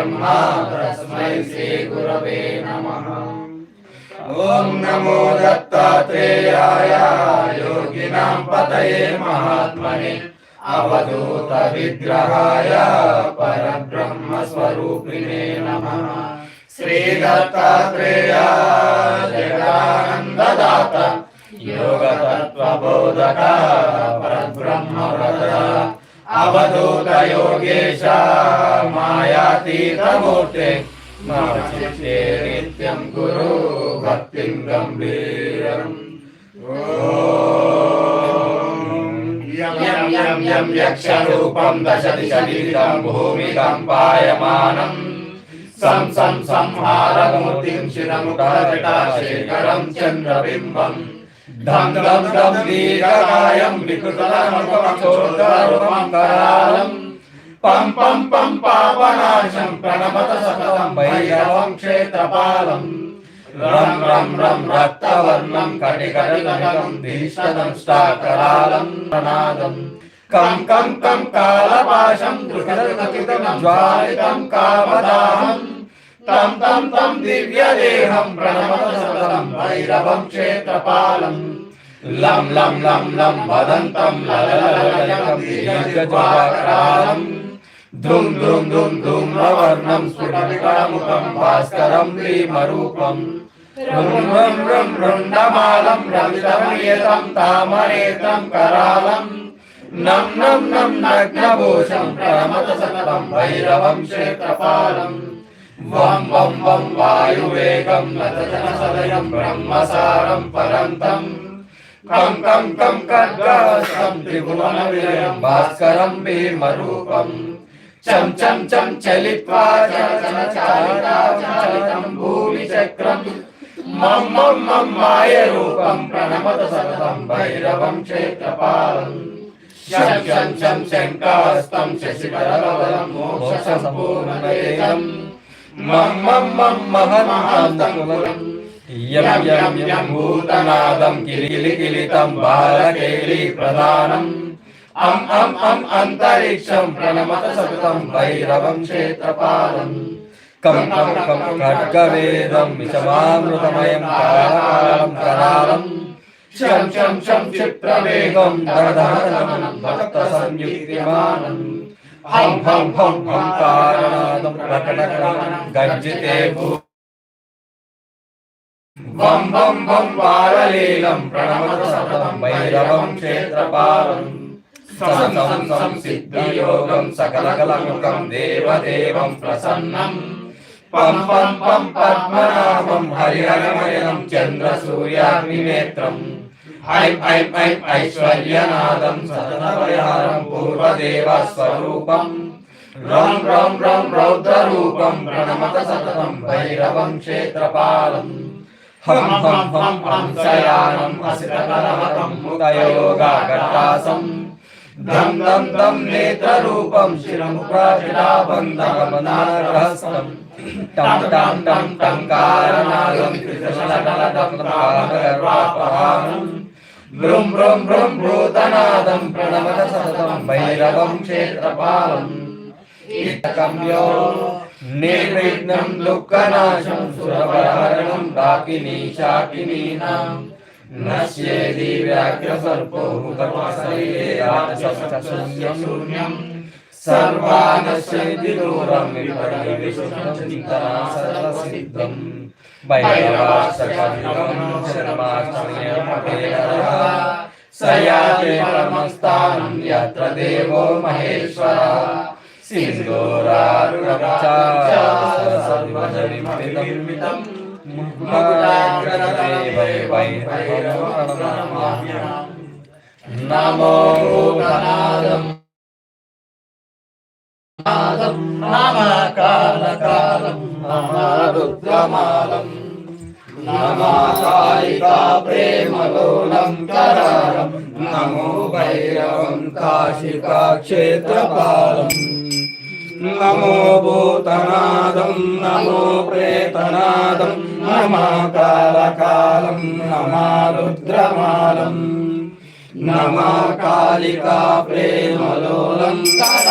బ్రహ్మ తస్మై శ్రీ గురవే నమః ఓం నమో దత్తాత్రేయాయ యోగినాం పతయే మహాత్మనే అవధూత విగ్రహాయ పరబ్రహ్మ స్వరూపిణే నమః శ్రీ దత్తాత్రేయ జగదానందదాత యోగ పరబ్రహ్మ వ్రత అవధూత యోగేశ మాయాతీతమూర్తే నమస్తే నిత్యం గురు భక్తిం గంభీరం యక్షరూపం దశతి శరీరం భూమికం పాయమానం సం సం సంహారమూర్తిం శిరముఖ జటాశేఖరం చంద్రబింబం ధం ధం దీర్ఘకాయం వికృతలమల్పమక్షోత్తరూపాంతరాలం పం పం పం పాపనాశం ప్రణమత సతతం భైరవం క్షేత్రపాలం. రం రం రం రక్తవర్ణం కటికటికటకం దీష్టదం స్థాకరాలం ప్రనాదం కం కం కం కాలపాశం దృఢకృతం జ్వాలితం కామదాహం. తం తం తం దివ్యదేహం ప్రణమత భైరవం క్షేత్రపాలం. లం లం లం లం వదంతం లలలలలం ధృం ధృం ధృం ధూమ్రవర్ణం స్ఫుటవికళముఖం భాస్కరం లీమరూపం ృంృం ృండమాలం రవితమయేతం తామరేతం కరాలం. నం నం నం నగ్నభూషం ప్రమత సకలం భైరవం క్షేత్రపాలం. వం వం వం వాయువేగం నతజన సదయం బ్రహ్మసారం పరంతం. తం తం తం కర్గహస్తం త్రిభువన విలయం భాస్కరం భీమరూపం. చం చం చం చలిత్వా చలితం భూమి చక్రం. మం మం మం మాయ రూపం ప్రణమత సతతం భైరవం క్షేత్రపాలం. శం శం శం శంకాస్తం శశివరవలం మోక్ష సంపూర్ణం మం మం మం మహం యం యం యం భూతనాదం కిలిలి కిలితం బాలకేలి ప్రధానం. అం అం అం అంతరిక్షం ప్రణమత సతతం భైరవం క్షేత్రపాలం. కం కం కం ఖడ్గవేదం విషమామృతమయం కాలం కరాలం. శం శం శం క్షిప్రవేగం దరదరదమనం భక్త సంయుక్తిమానం హం హం హం హం కారణాదం ప్రకటకరణం గర్జితే భూ బం సిద్ధియోగం సకలకలముఖం దేవదేవం ప్రసన్నం. పం పం పం పద్మనాభం హరిహరమయనం చంద్ర సూర్యాగ్నినేత్రం. ఐం ఐం ఐం ఐశ్వర్యనాదం సతనపరిహారం పూర్వదేవ రౌద్రరూపం ప్రణమత సతతం భైరవం క్షేత్రపాలం హం హం హంసయానం అసితకరవతం ముదయోగాఘట్టాసం ధం ధం ధం నేత్రరూపం శిరముప్రాజటాబంధకమనారహస్తం టం టం భూతనాదం సతతం భైరవం క్షేత్రపాలం. కీర్తకమ్యో నిర్విఘ్నం దుఃఖనాశం సురవరహరణం దాకిని శాకినీనాం నశ్యేది వ్యాఘ్రసర్పో హృతమాశ్రయే రాక్షసస్య శూన్యం సర్వానశ్యేది దూరం విపరి విశుద్ధం చింతనా సర్వసిద్ధం భైరవాష్టకం పరమస్థానం యత్ర దేవో మహేశ్వరః भूतनादं नमो प्रेतनादं नमः कालकालं नमः रुद्रमालम् నమో భూతనాదం నమో ప్రేతనాదం నమాకాలకాలం నమా రుద్రమాలం నమా కాళికా ప్రేమలోలం కర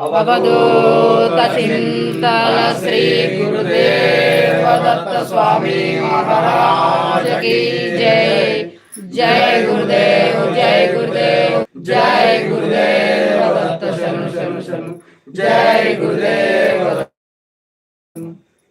अवधूतचिन्तन श्रीगुरुदेवदत्तस्वामी महाराज की जय। जय गुरुदेव जय गुरुदेव जय गुरुदेव दत्त शनु शनु शनु जय गुरुदेव।